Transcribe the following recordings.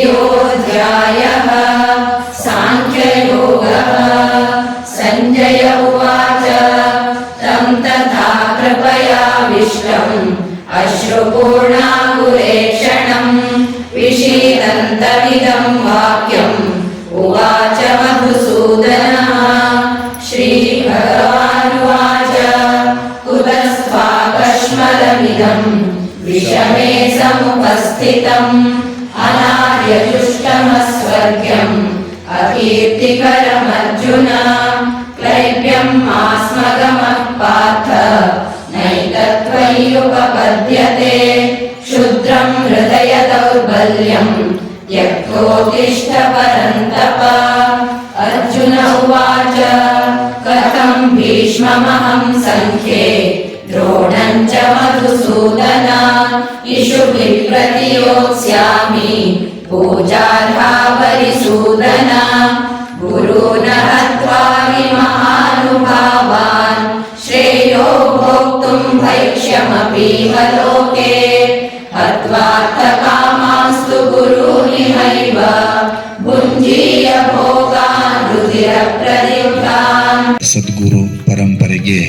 द्वितीयोऽध्यायः सञ्जय उवाच तं तथा कृपयाविष्टम् अश्रुपूर्णाकुलेक्षणम् विषीदन्तमिदं वाक्यम् उवाच मधुसूदनः श्रीभगवानुवाच कुतस्त्वाकश्मलमिदम् विषमे समुपस्थितम् अनार्यजुष्टमस्वर्ग्यम् अकीर्तिकरमर्जुन क्लैब्यम् मास्मगमः पार्थ हृदय दौर्बल्यम् त्यक्तोत्तिष्ठ परन्तप अर्जुन उवाच कथम् भीष्ममहम् सङ्ख्ये द्रोणम् च मधुसूदन इषुभिः प्रतियोत्स्यामि पूजार्हा परिसूदन गुरून् हत्वा हि महानुभावान् भैक्ष्यमपीह लोके हत्वार्थकामास्तु गुरूनिहैव भुञ्जीय भोगान् रुधिरप्रदिग्धान् ಸದ್ಗುರು ಪರಂಪರೆಗೆ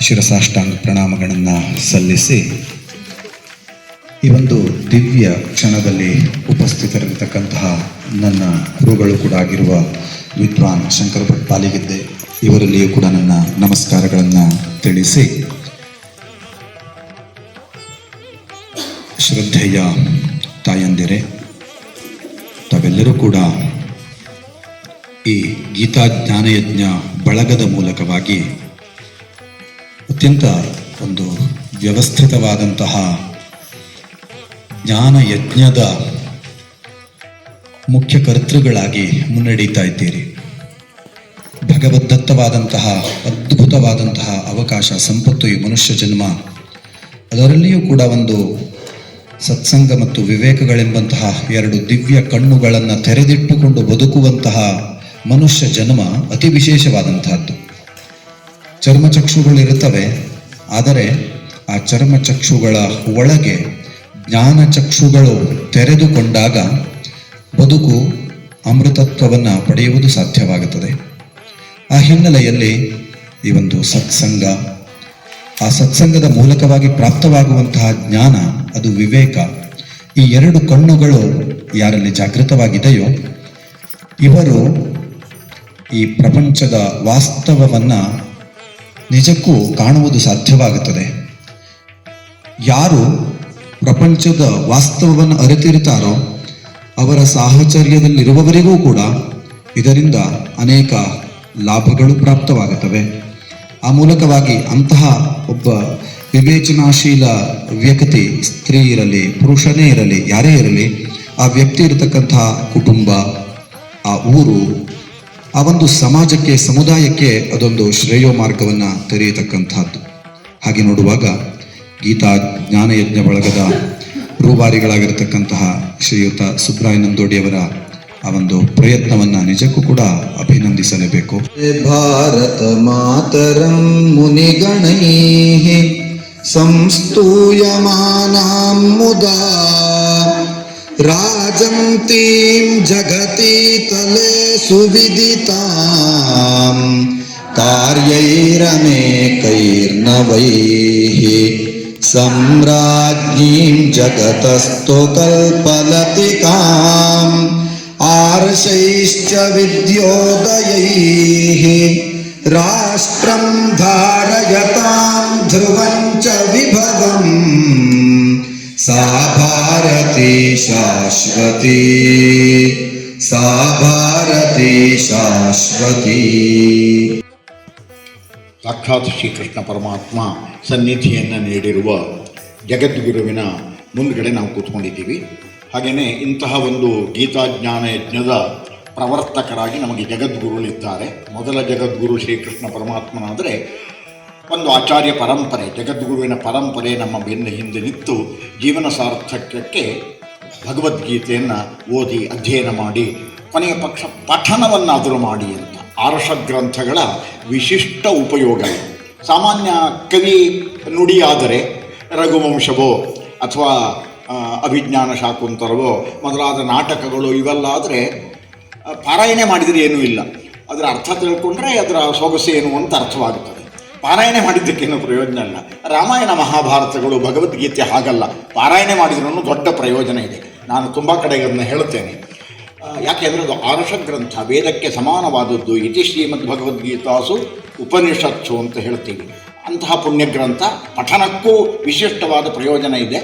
ಶಿರಸಾಷ್ಟಾಂಗ ಪ್ರಣಾಮಗಳನ್ನು ಸಲ್ಲಿಸಿ ಈ ಒಂದು ದಿವ್ಯ ಕ್ಷಣದಲ್ಲಿ ಉಪಸ್ಥಿತರಿರತಕ್ಕಂತಹ ನನ್ನ ಗುರುಗಳು ಕೂಡ ಆಗಿರುವ ವಿದ್ವಾನ್ ಶಂಕರ ಭಟ್ ಪಾಲಿಗಿದ್ದೆ ಇವರಲ್ಲಿಯೂ ಕೂಡ ನನ್ನ ನಮಸ್ಕಾರಗಳನ್ನು ತಿಳಿಸಿ ಶ್ರದ್ಧೆಯ ತಾಯಂದಿರೆ, ತಾವೆಲ್ಲರೂ ಕೂಡ ಈ ಗೀತಾ ಜ್ಞಾನಯಜ್ಞ ಬಳಗದ ಮೂಲಕವಾಗಿ ಅತ್ಯಂತ ಒಂದು ವ್ಯವಸ್ಥಿತವಾದಂತಹ ಜ್ಞಾನ ಯಜ್ಞದ ಮುಖ್ಯ ಕರ್ತೃಗಳಾಗಿ ಮುನ್ನಡೀತಾ ಇದ್ದೀರಿ. ಭಗವದ್ದತ್ತವಾದಂತಹ ಅದ್ಭುತವಾದಂತಹ ಅವಕಾಶ, ಸಂಪತ್ತು ಈ ಮನುಷ್ಯ ಜನ್ಮ ಅದರಲ್ಲಿಯೂ ಕೂಡ ಒಂದು ಸತ್ಸಂಗ ಮತ್ತು ವಿವೇಕಗಳೆಂಬಂತಹ ಎರಡು ದಿವ್ಯ ಕಣ್ಣುಗಳನ್ನು ತೆರೆದಿಟ್ಟುಕೊಂಡು ಬದುಕುವಂತಹ ಮನುಷ್ಯ ಜನ್ಮ ಅತಿ ವಿಶೇಷವಾದಂತಹದ್ದು. ಚರ್ಮಚಕ್ಷುಗಳಿರುತ್ತವೆ, ಆದರೆ ಆ ಚರ್ಮಚಕ್ಷುಗಳ ಒಳಗೆ ಜ್ಞಾನಚಕ್ಷುಗಳು ತೆರೆದುಕೊಂಡಾಗ ಬದುಕು ಅಮೃತತ್ವವನ್ನು ಪಡೆಯುವುದು ಸಾಧ್ಯವಾಗುತ್ತದೆ. ಆ ಹಿನ್ನೆಲೆಯಲ್ಲಿ ಈ ಒಂದು ಸತ್ಸಂಗ, ಆ ಸತ್ಸಂಗದ ಮೂಲಕವಾಗಿ ಪ್ರಾಪ್ತವಾಗುವಂತಹ ಜ್ಞಾನ ಅದು ವಿವೇಕ. ಈ ಎರಡು ಕಣ್ಣುಗಳು ಯಾರಲ್ಲಿ ಜಾಗೃತವಾಗಿದೆಯೋ, ಇವರು ಈ ಪ್ರಪಂಚದ ವಾಸ್ತವವನ್ನ ನಿಜಕ್ಕೂ ಕಾಣುವುದು ಸಾಧ್ಯವಾಗುತ್ತದೆ. ಯಾರು ಪ್ರಪಂಚದ ವಾಸ್ತವವನ್ನು ಅರಿತಿರುತ್ತಾರೋ ಅವರ ಸಾಹಚರ್ಯದಲ್ಲಿರುವವರಿಗೂ ಕೂಡ ಇದರಿಂದ ಅನೇಕ ಲಾಭಗಳು ಪ್ರಾಪ್ತವಾಗುತ್ತವೆ. ಆ ಮೂಲಕವಾಗಿ ಅಂತಹ ಒಬ್ಬ ವಿವೇಚನಾಶೀಲ ವ್ಯಕ್ತಿ, ಸ್ತ್ರೀ ಇರಲಿ, ಪುರುಷನೇ ಇರಲಿ, ಯಾರೇ ಇರಲಿ, ಆ ವ್ಯಕ್ತಿ ಇರತಕ್ಕಂತಹ ಕುಟುಂಬ, ಆ ಊರು, ಆ ಒಂದು ಸಮಾಜಕ್ಕೆ, ಸಮುದಾಯಕ್ಕೆ ಅದೊಂದು ಶ್ರೇಯೋ ಮಾರ್ಗವನ್ನು ತೆರೆಯತಕ್ಕಂಥದ್ದು. ಹಾಗೆ ನೋಡುವಾಗ ಗೀತಾ ಜ್ಞಾನಯಜ್ಞ ಬಳಗದ ರೂಬಾರಿಗಳಾಗಿರತಕ್ಕಂತಹ ಶ್ರೀಯುತ ಸುಬ್ರಾಯನಂದೋಡಿಯವರ ಆ ಒಂದು ಪ್ರಯತ್ನವನ್ನ ನಿಜಕ್ಕೂ ಕೂಡ ಅಭಿನಂದಿಸಲೇಬೇಕು. ಭಾರತ ಮಾತರಂ ಮುನಿಗಣೈ संस्तूयमानां मुदा राजन्तीं जगति तले सुविदितां कार्यैरनेकैर्नवैः सम्राज्ञीं जगतस्तु कल्पलतिकाम् आर्षैश्च विद्योदयैः। राष्ट्रं धारयतां ध्रुवं च विभवम् सा भारती शाश्वती सा भारती शाश्वती ಸಾಕ್ಷಾತ್ ಶ್ರೀಕೃಷ್ಣ ಪರಮಾತ್ಮ ಸನ್ನಿಧಿಯನ್ನು ನೀಡಿರುವ ಜಗದ್ಗುರುವಿನ ಮುಂದ್ಗಡೆ ನಾವು ಕೂತ್ಕೊಂಡಿದ್ದೀವಿ ಹಾಗೆಯೇ ಇಂತಹ ಒಂದು ಗೀತಾಜ್ಞಾನ ಯಜ್ಞದ ಪ್ರವರ್ತಕರಾಗಿ ನಮಗೆ ಜಗದ್ಗುರುಗಳಿದ್ದಾರೆ ಮೊದಲ ಜಗದ್ಗುರು ಶ್ರೀಕೃಷ್ಣ ಪರಮಾತ್ಮನಾದರೆ ಒಂದು ಆಚಾರ್ಯ ಪರಂಪರೆ, ಜಗದ್ಗುರುವಿನ ಪರಂಪರೆ ನಮ್ಮ ಬೆನ್ನ ಹಿಂದೆ ನಿಂತು ಜೀವನ ಸಾರ್ಥಕ್ಯಕ್ಕೆ ಭಗವದ್ಗೀತೆಯನ್ನು ಓದಿ ಅಧ್ಯಯನ ಮಾಡಿ, ಕೊನೆಯ ಪಕ್ಷ ಪಠನವನ್ನಾದರೂ ಮಾಡಿ ಅಂತ. ಆರ್ಷ ಗ್ರಂಥಗಳ ವಿಶಿಷ್ಟ ಉಪಯೋಗ ಸಾಮಾನ್ಯ ಕವಿ ನುಡಿಯಾದರೆ ರಘುವಂಶವೋ ಅಥವಾ ಅಭಿಜ್ಞಾನ ಶಾಕುಂತರವೋ ಮೊದಲಾದ ನಾಟಕಗಳು ಇವೆಲ್ಲ ಆದರೆ ಪಾರಾಯಣೆ ಮಾಡಿದರೆ ಏನೂ ಇಲ್ಲ. ಅದರ ಅರ್ಥ ತಿಳ್ಕೊಂಡ್ರೆ ಅದರ ಸೊಗಸು ಏನು ಅಂತ ಅರ್ಥವಾಗುತ್ತದೆ. ಪಾರಾಯಣೆ ಮಾಡಿದ್ದಕ್ಕೇನು ಪ್ರಯೋಜನ ಇಲ್ಲ. ರಾಮಾಯಣ ಮಹಾಭಾರತಗಳು ಭಗವದ್ಗೀತೆ ಹಾಗಲ್ಲ. ಪಾರಾಯಣೆ ಮಾಡಿದ್ರೂ ದೊಡ್ಡ ಪ್ರಯೋಜನ ಇದೆ. ನಾನು ತುಂಬ ಕಡೆ ಅದನ್ನು ಹೇಳುತ್ತೇನೆ. ಯಾಕೆ ಅಂದರೆ ಅದು ಆರುಷ ಗ್ರಂಥ, ವೇದಕ್ಕೆ ಸಮಾನವಾದದ್ದು. ಇತಿ ಶ್ರೀಮದ್ ಭಗವದ್ಗೀತಾಸು ಉಪನಿಷತ್ಸು ಅಂತ ಹೇಳ್ತೀವಿ. ಅಂತಹ ಪುಣ್ಯ ಗ್ರಂಥ ಪಠನಕ್ಕೂ ವಿಶಿಷ್ಟವಾದ ಪ್ರಯೋಜನ ಇದೆ.